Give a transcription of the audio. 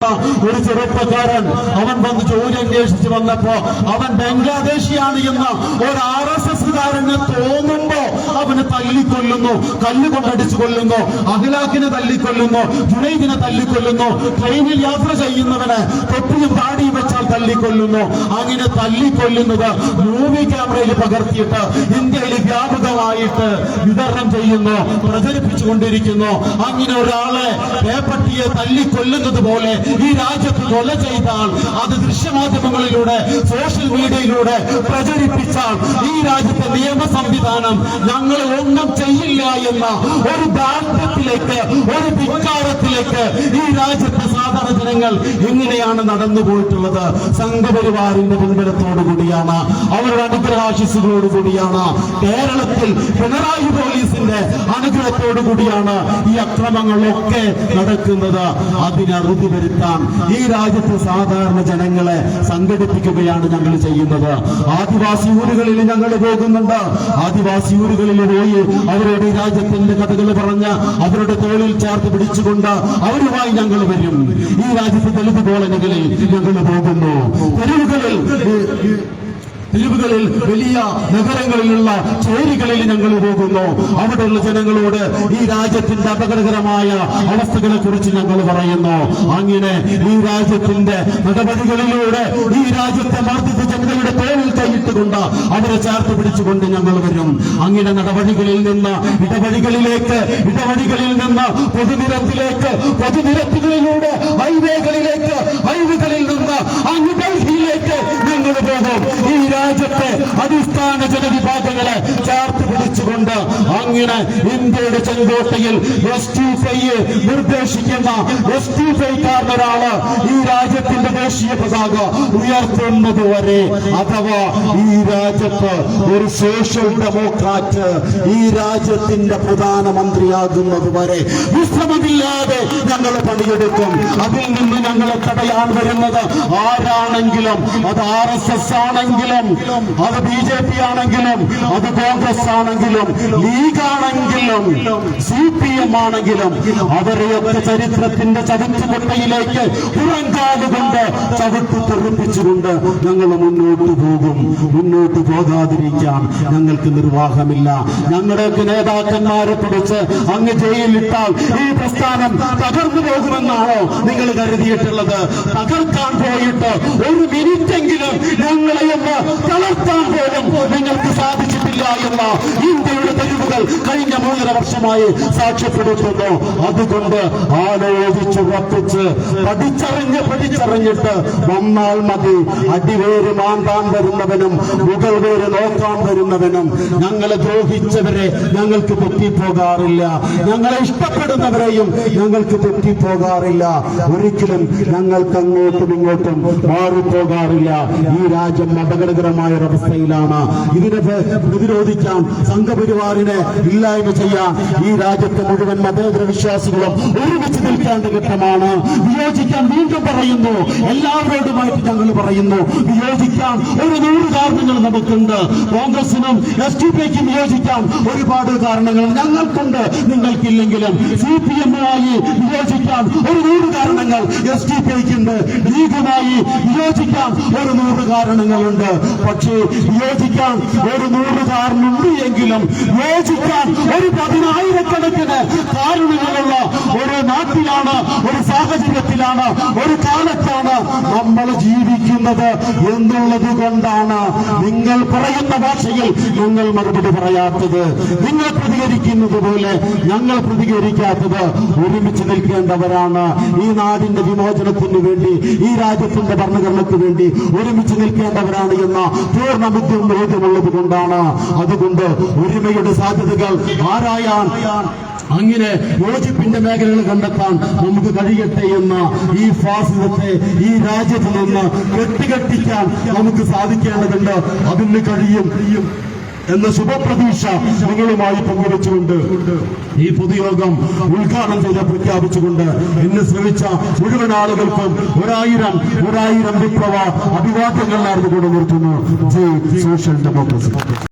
ഒരു ചെറുപ്പക്കാരൻ അവൻ വന്ന് ജോലി അന്വേഷിച്ച് വന്നപ്പോ അവൻ ബംഗ്ലാദേശിയാണ് എന്ന് ഒരു ആർ എസ് എസ്സുകാരന് തോന്നുമ്പോ അവന് തല്ലിക്കൊല്ലുന്നു കല്ല് കൊണ്ടടിച്ചു കൊല്ലുന്നു അഖിലാഖിനെ തല്ലിക്കൊല്ലുന്നു ജുനൈദിനെ തല്ലിക്കൊല്ലുന്നു ട്രെയിനിൽ യാത്ര ചെയ്യുന്നവന് തൊപ്പിയും താടിയും വെച്ചാൽ തല്ലിക്കൊല്ലുന്നു അങ്ങനെ തല്ലിക്കൊല്ലുന്നത് മൂവി ക്യാമറയിൽ പകർത്തിയിട്ട് ഇന്ത്യയിൽ വ്യാപകമായിട്ട് വിതരണം ചെയ്യുന്നു പ്രചരിപ്പിച്ചുകൊണ്ടിരിക്കുന്നു. അങ്ങനെ ഒരാളെ പേപ്പട്ടിയെ തല്ലിക്കൊല്ലുന്നത് പോലെ ഈ രാജ്യത്ത് കൊല ചെയ്താൽ അത് ദൃശ്യമാധ്യമങ്ങളിലൂടെ സോഷ്യൽ മീഡിയയിലൂടെ പ്രചരിപ്പിച്ചാൽ ഈ രാജ്യത്തെ നിയമ സംവിധാനം ഞങ്ങൾ ഒന്നും ചെയ്യില്ല എന്ന ഒരു ദാരിദ്ര്യത്തിലേക്ക് ഒരു ധിക്കാരത്തിലേക്ക് ഈ രാജ്യത്തെ സാധാരണ ജനങ്ങൾ എങ്ങനെയാണ് നടന്നു പോയിട്ടുള്ളത്. സംഘപരിവാറിന്റെ പിൻബലത്തോടു കൂടിയാണ് അവരുടെ അനുഗ്രഹാശിസുകളോട് കൂടിയാണ് കേരളത്തിൽ പിണറായി പോലീസിന്റെ അനുഗ്രഹത്തോടു കൂടിയാണ് ഈ അക്രമങ്ങളൊക്കെ നടക്കുന്നത്. അതിനറുതി വരുത്താൻ ഈ രാജ്യത്തെ സാധാരണ ജനങ്ങളെ സംഘടിപ്പിക്കുകയാണ് ഞങ്ങൾ ചെയ്യുന്നത്. ആദിവാസി ഊരുകളിൽ ഞങ്ങൾ പോകുന്നുണ്ട് ആദിവാസി ഊരുകളിൽ പോയി അവരുടെ രാജ്യത്തിന്റെ കഥകൾ പറഞ്ഞ അവരുടെ തോളിൽ ചേർത്ത് പിടിച്ചുകൊണ്ട് അവരുമായി ഞങ്ങൾ വരും. ഈ രാജ്യത്തെ ദളിത് കോളനികളിൽ ഞങ്ങൾ പോകുന്നു. തെരുവുകളിൽ തെരുവുകളിൽ വലിയ നഗരങ്ങളിലുള്ള ചേരികളിൽ ഞങ്ങൾ പോകുന്നു. അവിടെയുള്ള ജനങ്ങളോട് ഈ രാജ്യത്തിന്റെ അപകടകരമായ അവസ്ഥകളെ കുറിച്ച് ഞങ്ങൾ പറയുന്നു. അങ്ങനെ ഈ രാജ്യത്തിന്റെ നടപടികളിലൂടെ ഈ രാജ്യത്തെ മർദ്ദിച്ച ജനതയുടെ പേരിൽ കൈയിട്ടുകൊണ്ട് അവരെ ചേർത്ത് പിടിച്ചുകൊണ്ട് ഞങ്ങൾ വരും. അങ്ങനെ നടപടികളിൽ നിന്ന് ഇടവഴികളിലേക്ക് ഇടവഴികളിൽ നിന്ന് പൊതുനിരത്തിലേക്ക് പൊതുനിരത്തുകളിലൂടെ ഹൈവേകളിലേക്ക് ഹൈവേകളിൽ നിന്ന് അങ്ങ് ഡൽഹിയിലേക്ക് ഞങ്ങൾ പോകും. ഈ രാജ്യത്തെ അടിസ്ഥാന ജനവിഭാഗങ്ങളെ ചേർത്ത് പിടിച്ചുകൊണ്ട് അങ്ങനെ ഇന്ത്യയുടെ ചെങ്കോട്ടയിൽ എസ് ടി ഫൈയെ നിർദ്ദേശിക്കുന്ന എസ് ടി ഫൈക്കാരനൊരാൾ ഈ രാജ്യത്തിന്റെ ദേശീയ പതാക ഉയർത്തുന്നത് വരെ. അഥവാ ഈ രാജ്യത്ത് ഒരു സോഷ്യൽ ഡെമോക്രാറ്റ് ഈ രാജ്യത്തിന്റെ പ്രധാനമന്ത്രിയാകുന്നത് വരെ വിശ്രമമില്ലാതെ ഞങ്ങൾ പണിയെടുക്കും. അതിൽ നിന്ന് ഞങ്ങളെ തടയാൻ വരുന്നത് ആരാണെങ്കിലും അത് ആർ എസ് എസ് ആണെങ്കിലും അത് ബി ജെ പി ആണെങ്കിലും അത് കോൺഗ്രസ് ആണെങ്കിലും ആണെങ്കിലും സി പി എം ആണെങ്കിലും അവരെയൊക്കെ ചരിത്രത്തിന്റെ ചവിട്ടുകൊട്ടയിലേക്ക് പുറങ്കാലുകൊണ്ട് ചവിട്ടി തെറിപ്പിച്ചുകൊണ്ട് ഞങ്ങൾ മുന്നോട്ട് പോകും. മുന്നോട്ട് പോകാതിരിക്കാൻ ഞങ്ങൾക്ക് നിർവാഹമില്ല. ഞങ്ങളുടെയൊക്കെ നേതാക്കന്മാരെ പിടിച്ച് അങ്ങ് ജയിലിട്ടാൽ ഈ പ്രസ്ഥാനം തകർന്നു പോകുമെന്നാണോ നിങ്ങൾ കരുതിയിട്ടുള്ളത്? തകർക്കാൻ പോയിട്ട് ഒരു മിനിറ്റെങ്കിലും ഞങ്ങളെ ഒന്ന് തളർത്താൻ പോലും നിങ്ങൾക്ക് സാധിച്ചിട്ടില്ല എന്ന തെരുവുകൾ കഴിഞ്ഞ മൂന്നര വർഷമായി സാക്ഷ്യപ്പെടുത്തുന്നു. അതുകൊണ്ട് ആലോചിച്ച് ഉറപ്പിച്ച് പഠിച്ചറിഞ്ഞ് പഠിച്ചറിഞ്ഞിട്ട് വന്നാൽ മതി. അടിവേര് മാന്താൻ വരുന്നവനും മുകൾ വേര് നോക്കാൻ വരുന്നവനും ഞങ്ങളെ ദ്രോഹിച്ചവരെ ഞങ്ങൾക്ക് തെറ്റിപ്പോകാറില്ല. ഞങ്ങളെ ഇഷ്ടപ്പെടുന്നവരെയും ഞങ്ങൾക്ക് തെറ്റിപ്പോകാറില്ല. ഒരിക്കലും ഞങ്ങൾക്ക് അങ്ങോട്ടും ഇങ്ങോട്ടും മാറിപ്പോകാറില്ല. ഈ രാജ്യം അപകടകരമായ ഒരവസ്ഥയിലാണ് ഇതിനെ പ്ര- പ്രതിരോധിക്കാൻ സംഘപരിവാറിനെ ഇല്ലായ്മ ചെയ്യാൻ ഈ രാജ്യത്തെ മുഴുവൻ മതേതര വിശ്വാസികളും ഒരുമിച്ച് നിൽക്കേണ്ട ഘട്ടമാണ്. വിയോജിക്കാൻ വീണ്ടും പറയുന്നു. എല്ലാവരോടുമായിട്ട് ഞങ്ങൾ പറയുന്നു. വിയോജിക്കാൻ ഒരു നൂറ് കാരണങ്ങൾ നമുക്കുണ്ട്. കോൺഗ്രസിനും എസ് ടി പിക്കും വിയോജിക്കാൻ ഒരുപാട് കാരണങ്ങൾ ഞങ്ങൾക്കുണ്ട്. നിങ്ങൾക്കില്ലെങ്കിലും സി പി എമ്മുമായി വിയോജിക്കാൻ ഒരു നൂറ് കാരണങ്ങൾ എസ് ടി പിക്കുണ്ട്. ലീഗുമായി വിയോജിക്കാൻ ഒരു നൂറ് കാരണങ്ങളുണ്ട്. പക്ഷേ വിയോജിക്കാൻ ഒരു നൂറ് കാരണമുണ്ട് എങ്കിലും യോജിക്കാൻ ഒരു പതിനായിരക്കണക്കിന് കാരണങ്ങളുള്ള ഒരു നാട്ടിലാണ് ഒരു സാഹചര്യത്തിലാണ് ഒരു കാലത്താണ് നമ്മൾ ജീവിക്കുന്നത് എന്നുള്ളത് കൊണ്ടാണ് നിങ്ങൾ പറയുന്ന ഭാഷയിൽ ഞങ്ങൾ മറുപടി പറയാത്തത്. നിങ്ങൾ പ്രതികരിക്കുന്നത് പോലെ ഞങ്ങൾ പ്രതികരിക്കാത്തത് ഒരുമിച്ച് നിൽക്കേണ്ടവരാണ്. ഈ നാടിന്റെ വിമോചനത്തിന് വേണ്ടി ഈ രാജ്യത്തിന്റെ ഭരണഘടനയ്ക്ക് വേണ്ടി ഒരുമിച്ച് നിൽക്കേണ്ടവരാണ് എന്ന പൂർണ ബുദ്ധിമുട്ടുള്ളത് കൊണ്ടാണ്. അതുകൊണ്ട് ഒരുമയുടെ സാധ്യതകൾ ആരായാൻ അങ്ങനെ യോജിപ്പിന്റെ മേഖലകൾ കണ്ടെത്താൻ നമുക്ക് കഴിയട്ടെ എന്ന ഈ ഫാസിസത്തെ ഈ രാജ്യത്ത് നിന്ന് കെട്ടികെട്ടിക്കാൻ നമുക്ക് സാധിക്കേണ്ടതുണ്ട്. അതിന് കഴിയും. എന്ന ശുഭപ്രതീക്ഷ നിങ്ങളുമായി പങ്കുവെച്ചുകൊണ്ട് ഈ പൊതുയോഗം ഉദ്ഘാടനം ചെയ്ത് പ്രഖ്യാപിച്ചുകൊണ്ട് എന്നെ ശ്രമിച്ച മുഴുവൻ ആളുകൾക്കും ഒരായിരം ഒരായിരം വിപ്ലവ അഭിവാദ്യങ്ങൾ നേർന്നുകൊണ്ട് നിർത്തുന്നു. Social democracy.